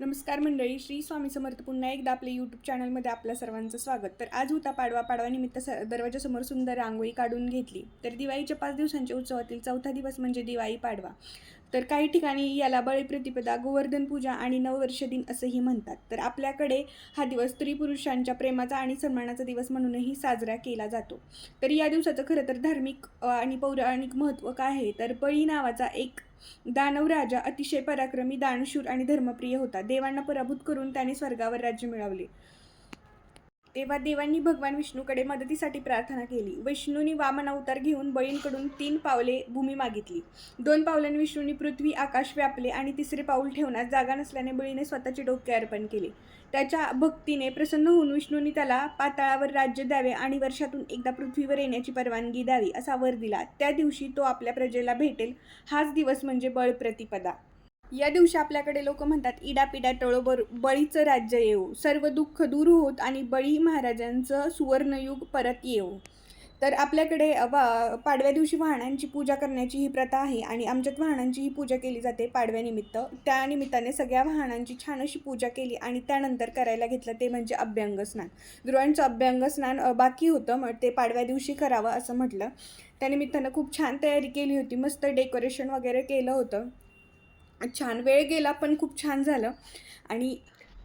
नमस्कार मंडळी श्री स्वामी समर्थ पुन्हा एकदा आपल्या यूट्यूब चॅनलमध्ये आपल्या सर्वांचं स्वागत. तर आज होता पाडवा. पाडवानिमित्त स दरवाजासमोर सुंदर रांगोळी काढून घेतली. तर दिवाळीच्या पाच दिवसांच्या उत्सवातील चौथा दिवस म्हणजे दिवाळी पाडवा. तर काही ठिकाणी याला बळीप्रतिपदा गोवर्धन पूजा आणि नववर्ष दिन असंही म्हणतात. तर आपल्याकडे हा दिवस स्त्री पुरुषांच्या प्रेमाचा आणि सन्मानाचा दिवस म्हणूनही साजरा केला जातो. तर या दिवसाचं खरं तर धार्मिक आणि पौराणिक महत्त्व काय आहे? तर बळी नावाचा एक दानव राजा अतिशय पराक्रमी दानशूर आणि धर्मप्रिय होता. देवांना पराभूत करून त्याने स्वर्गावर राज्य मिळवले. तेव्हा देवांनी भगवान विष्णूकडे मदतीसाठी प्रार्थना केली. विष्णूंनी वामन अवतार घेऊन बळींकडून तीन पावले भूमी मागितली. दोन पावलांनी विष्णूंनी पृथ्वी आकाश व्यापले आणि तिसरे पाऊल ठेवण्यास जागा नसल्याने बळीने स्वतःचे डोके अर्पण केले. त्याच्या भक्तीने प्रसन्न होऊन विष्णूंनी त्याला पाताळावर राज्य द्यावे आणि वर्षातून एकदा पृथ्वीवर येण्याची परवानगी द्यावी असा वर दिला. त्या दिवशी तो आपल्या प्रजेला भेटेल. हाच दिवस म्हणजे बळप्रतिपदा. या दिवशी आपल्याकडे लोक म्हणतात इडापिडा टळो बर बळीचं राज्य येऊ सर्व दुःख दूर होत आणि बळी महाराजांचं सुवर्णयुग परत येऊ तर आपल्याकडे वा पाडव्या दिवशी वाहनांची पूजा करण्याची ही प्रथा आहे आणि आमच्यात वाहनांची ही पूजा केली जाते पाडव्यानिमित्त त्या निमित्ताने सगळ्या वाहनांची छान अशी पूजा केली आणि त्यानंतर करायला घेतलं ते म्हणजे अभ्यंग स्नान. दुर्वांचं अभ्यंग स्नान बाकी होतं मग ते पाडव्या दिवशी करावं असं म्हटलं. त्यानिमित्तानं खूप छान तयारी केली होती मस्त डेकोरेशन वगैरे केलं होतं. छान वेळ गेला पण खूप छान झालं. आणि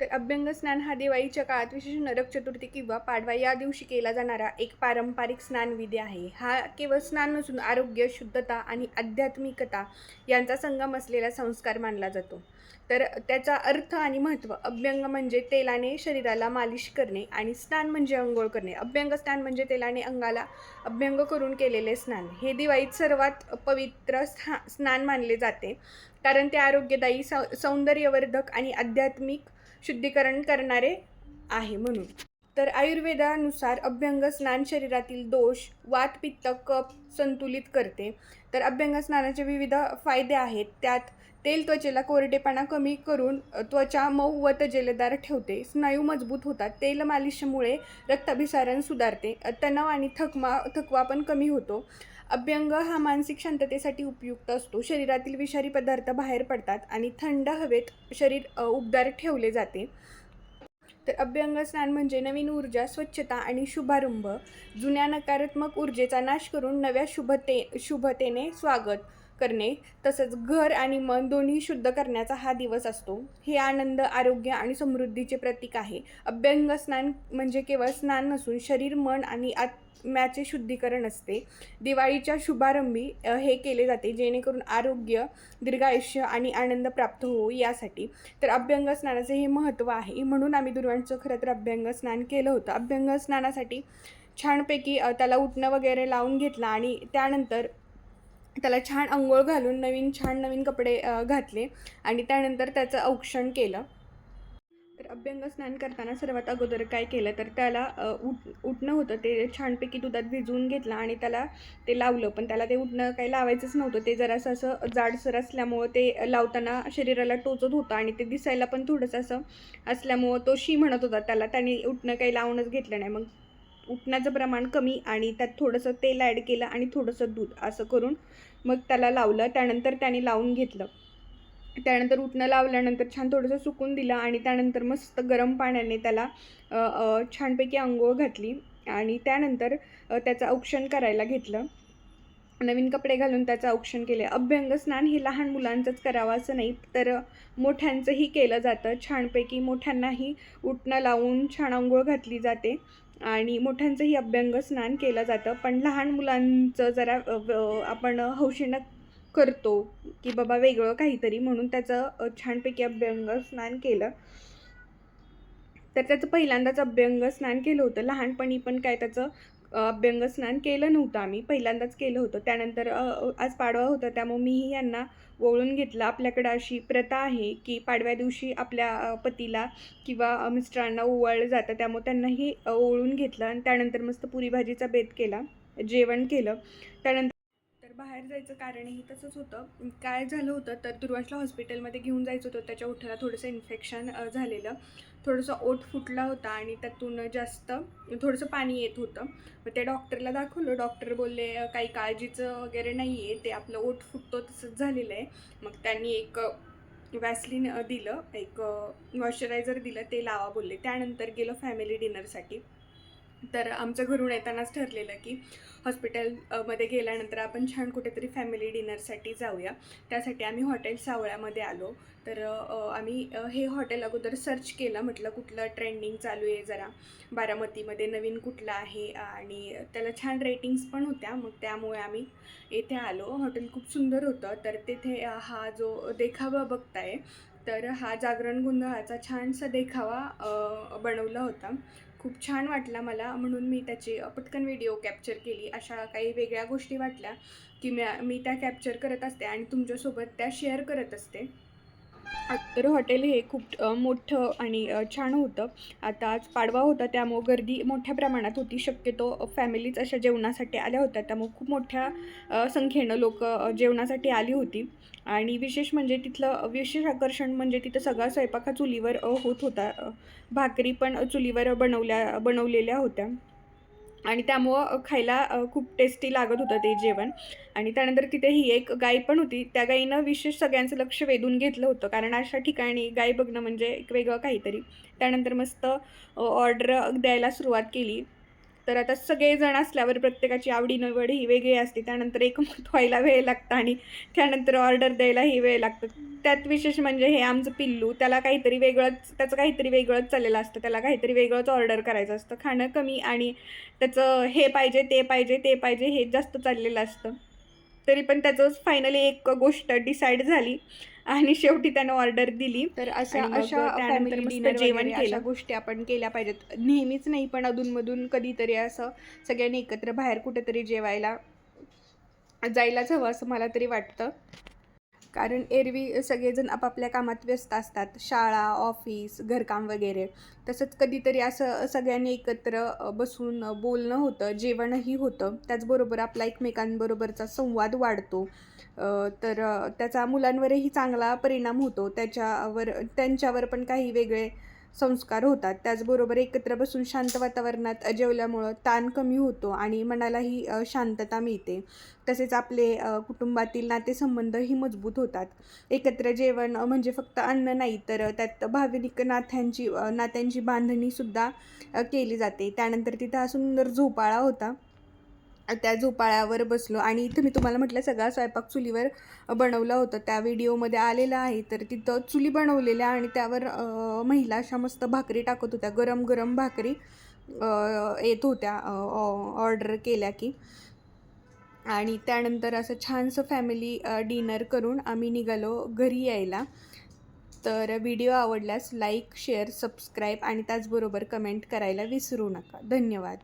तर अभ्यंग स्नान हा दिवाळीच्या काळात विशेष नरक चतुर्थी किंवा पाडवा या दिवशी केला जाणारा एक पारंपरिक स्नानविधी आहे. हा केवळ स्नान नसून आरोग्य शुद्धता आणि आध्यात्मिकता यांचा संगम असलेला संस्कार मानला जातो. तर त्याचा अर्थ आणि महत्त्व अभ्यंग म्हणजे तेलाने शरीराला मालिश करणे आणि स्नान म्हणजे अंघोळ करणे. अभ्यंग स्नान म्हणजे तेलाने अंगाला अभ्यंग करून केलेले स्नान. हे दिवाळीत सर्वात पवित्र स्था स्नान मानले जाते. कारण ते आरोग्यदायी सौ सौंदर्यवर्धक आणि आध्यात्मिक शुद्धीकरण करणारे आहे म्हणून. तर आयुर्वेदानुसार अभ्यंग स्नान शरीरातील दोष वात पित्त कप संतुलित करते. तर अभ्यंग स्नानाचे विविध फायदे आहेत. त्यात तेल त्वचेला कोरडेपणा कमी करून त्वचा मऊ व तजेलेदार ठेवते. स्नायू मजबूत होतात. तेल मालिशमुळे रक्ताभिसारण सुधारते. तणाव आणि थकमा थकवा पण कमी होतो. अभ्यंग हा मानसिक शांततेसाठी उपयुक्त असतो. शरीरातील विषारी पदार्थ बाहेर पडतात आणि थंड हवेत शरीर उबदार ठेवले जाते. तर अभ्यंग स्नान म्हणजे नवीन ऊर्जा स्वच्छता आणि शुभारंभ. जुन्या नकारात्मक ऊर्जेचा नाश करून नव्या शुभते शुभतेने स्वागत. करणे तसंच घर आणि मन दोन्ही शुद्ध करण्याचा हा दिवस असतो. हे आनंद आरोग्य आणि समृद्धीचे प्रतीक आहे. अभ्यंग स्नान म्हणजे केवळ स्नान नसून शरीर मन आणि आत्म्याचे शुद्धीकरण असते. दिवाळीच्या शुभारंभी हे केले जाते जेणेकरून आरोग्य दीर्घायुष्य आणि आनंद प्राप्त होऊ यासाठी. तर अभ्यंग स्नानाचे हे महत्त्व आहे. म्हणून आम्ही दुर्वांचं खरं तर अभ्यंग स्नान केलं होतं. अभ्यंग स्नानासाठी छानपैकी त्याला उठणं वगैरे लावून घेतला आणि त्यानंतर त्याला छान आंघोळ घालून नवीन छान नवीन कपडे घातले आणि त्यानंतर त्याचं औक्षण केलं. तर अभ्यंग स्नान करताना सर्वात अगोदर काय केलं तर त्याला उठ उठणं होतं. ते छानपैकी दुधात भिजवून घेतलं आणि त्याला ते लावलं. पण त्याला ते उठणं काही लावायचंच नव्हतं. ते जरासं असं जाडसर असल्यामुळं ते लावताना शरीराला टोचत होतं आणि ते दिसायला पण थोडंसं असं असल्यामुळं तो शी म्हणत होता. त्याला त्याने उठणं काही लावूनच घेतलं नाही. मग उठण्याचं प्रमाण कमी आणि त्यात थोडंसं तेल ॲड केलं आणि थोडंसं दूध असं करून मग त्याला लावलं. त्यानंतर त्याने लावून घेतलं. त्यानंतर उठणं लावल्यानंतर छान थोडंसं सुकून दिलं आणि त्यानंतर मस्त गरम पाण्याने त्याला छानपैकी आंघोळ घातली आणि त्यानंतर त्याचं औक्षण करायला घेतलं. नवीन कपडे घालून त्याचं औक्षण केले अभ्यंग स्नान हे लहान मुलांचंच करावं असं नाही तर मोठ्यांचंही केलं जातं. छानपैकी मोठ्यांनाही उठणं लावून छान आंघोळ घातली जाते आणि मोठ्यांचंही अभ्यंग स्नान केलं जातं. पण लहान मुलांचं जरा आपण हौशीनं करतो की बाबा वेगळं काहीतरी म्हणून त्याचं छानपैकी अभ्यंग स्नान केलं. तर त्याचं पहिल्यांदाच अभ्यंग स्नान केलं होतं. लहानपणी पण काय त्याचं अभ्यंगस्नान अभ्यंग स्नान केलं नव्हतं आम्ही पहिल्यांदाच केलं होतं. त्यानंतर आज पाडवा होता त्यामुळे मीही यांना वळून घेतलं. आपल्याकडं अशी प्रथा आहे की पाडव्या दिवशी आपल्या पतीला किंवा मिस्टरांना ओवाळलं जातं त्यामुळे त्यांनाही ओळून घेतलं आणि त्यानंतर मस्त पुरी भाजीचा बेत केला जेवण केलं. त्यानंतर बाहेर जायचं कारणही तसंच होतं. काय झालं होतं तर दुर्वासला हॉस्पिटलमध्ये घेऊन जायचं होतं. त्याच्या ओठाला थोडंसं इन्फेक्शन झालेलं. थोडंसं ओठ फुटला होता आणि त्यातून जास्त थोडंसं पाणी येत होतं. मग त्या डॉक्टरला दाखवलं. डॉक्टर बोलले काही काळजीचं वगैरे नाही आहे ते आपलं ओठ फुटतो तसंच झालेलं आहे. मग त्यांनी एक वॅसलिन दिलं. एक मॉइश्चरायझर दिलं. ते लावा बोलले. त्यानंतर गेलं फॅमिली डिनरसाठी तर आमचं घरून येतानाच ठरलेलं की हॉस्पिटलमध्ये गेल्यानंतर आपण छान कुठेतरी फॅमिली डिनरसाठी जाऊया. त्यासाठी आम्ही हॉटेल सावळ्यामध्ये आलो. तर आम्ही हे हॉटेल अगोदर सर्च केलं म्हटलं कुठलं ट्रेंडिंग चालू आहे जरा. बारामतीमध्ये नवीन कुठलं आहे आणि त्याला छान रेटिंग्स पण होत्या. मग त्यामुळे आम्ही येथे आलो. हॉटेल खूप सुंदर होतं. तर तिथे हा जो देखावा बघताय तर हा जागरण गोंधळाचा छानसा देखावा बनवला होता. खूप छान वाटला मला म्हणून मी त्याची पटकन व्हिडिओ कॅप्चर केली. अशा काही वेगळ्या गोष्टी वाटल्या की मी मी त्या कॅप्चर करत असते आणि तुमच्यासोबत त्या शेअर करत असते. तर हॉटेल हे खूप मोठं आणि छान होतं. आता आज पाडवा होता त्यामुळं गर्दी मोठ्या प्रमाणात होती. शक्यतो फॅमिलीज अशा जेवणासाठी आल्या होत्या. त्यामुळे खूप मोठ्या संख्येनं लोक जेवणासाठी आली होती. आणि विशेष म्हणजे तिथलं विशेष आकर्षण म्हणजे तिथं सगळा स्वयंपाक हा चुलीवर होत. होता भाकरी पण चुलीवर बनवल्या बनवलेल्या होत्या. आणि त्यामुळं खायला खूप टेस्टी लागत होतं ते जेवण. आणि त्यानंतर तिथे ही एक गाय पण होती. त्या गायीनं विशेष सगळ्यांचं लक्ष वेधून घेतलं होतं. कारण अशा ठिकाणी गाय बघणं म्हणजे एक वेगळं काहीतरी. त्यानंतर मस्त ऑर्डर द्यायला सुरुवात केली. तर आता सगळेजण असल्यावर प्रत्येकाची आवडीनिवड ही वेगळी असते. त्यानंतर एकमत व्हायला वेळ लागतं आणि त्यानंतर ऑर्डर द्यायलाही वेळ लागतं. त्यात विशेष म्हणजे हे आमचं पिल्लू त्याला काहीतरी वेगळंच त्याचं काहीतरी वेगळंच चाललेलं असतं. त्याला काहीतरी वेगळंच ऑर्डर करायचं असतं. खाणं कमी आणि त्याचं हे पाहिजे ते पाहिजे ते पाहिजे हे जास्त चाललेलं असतं. तरी पण त्याचं फायनली एक गोष्ट डिसाईड झाली. आणि शेवटी त्यानं ऑर्डर दिली. तर अशा अशा त्यानंतर मस्त जेवण केलं. अशा गोष्टी आपण केल्या पाहिजेत. नेहमीच नाही पण अधूनमधून कधीतरी असं सगळ्यांनी एकत्र बाहेर कुठेतरी जेवायला जायलाच हवं असं मला तरी वाटतं. कारण एरवी सगळेजण आपापल्या कामात व्यस्त असतात शाळा ऑफिस घरकाम वगैरे. तसंच कधीतरी असं सगळ्यांनी एकत्र बसून बोलणं होतं जेवणही होतं. त्याचबरोबर आपला एकमेकांबरोबरचा संवाद वाढतो. तर त्याचा मुलांवरही चांगला परिणाम होतो. त्याच्यावर त्यांच्यावर पण काही वेगळे संस्कार होतात. त्याचबरोबर एकत्र बसून शांत वातावरणात जेवल्यामुळं ताण कमी होतो आणि मनालाही शांतता मिळते. तसेच आपले कुटुंबातील नातेसंबंधही मजबूत होतात. एकत्र जेवण म्हणजे फक्त अन्न नाही तर त्यात भावनिक नात्यांची नात्यांची बांधणीसुद्धा केली जाते. त्यानंतर तिथं हा सुंदर झोपाळा होता. त्या झोपाळ्यावर बसलो. आणि इथं मी तुम्हाला म्हटलं सगळा स्वयंपाक चुलीवर बनवला होता. त्या व्हिडिओमध्ये आलेला आहे. तर तिथं चुली बनवलेल्या आणि त्यावर महिला अशा मस्त भाकरी टाकत होत्या. गरम गरम भाकरी येत होत्या ऑर्डर केल्या की. आणि त्यानंतर असं छानसं फॅमिली डिनर करून आम्ही निघालो घरी यायला. तर व्हिडिओ आवडल्यास लाईक शेअर सबस्क्राईब आणि त्याचबरोबर कमेंट करायला विसरू नका. धन्यवाद.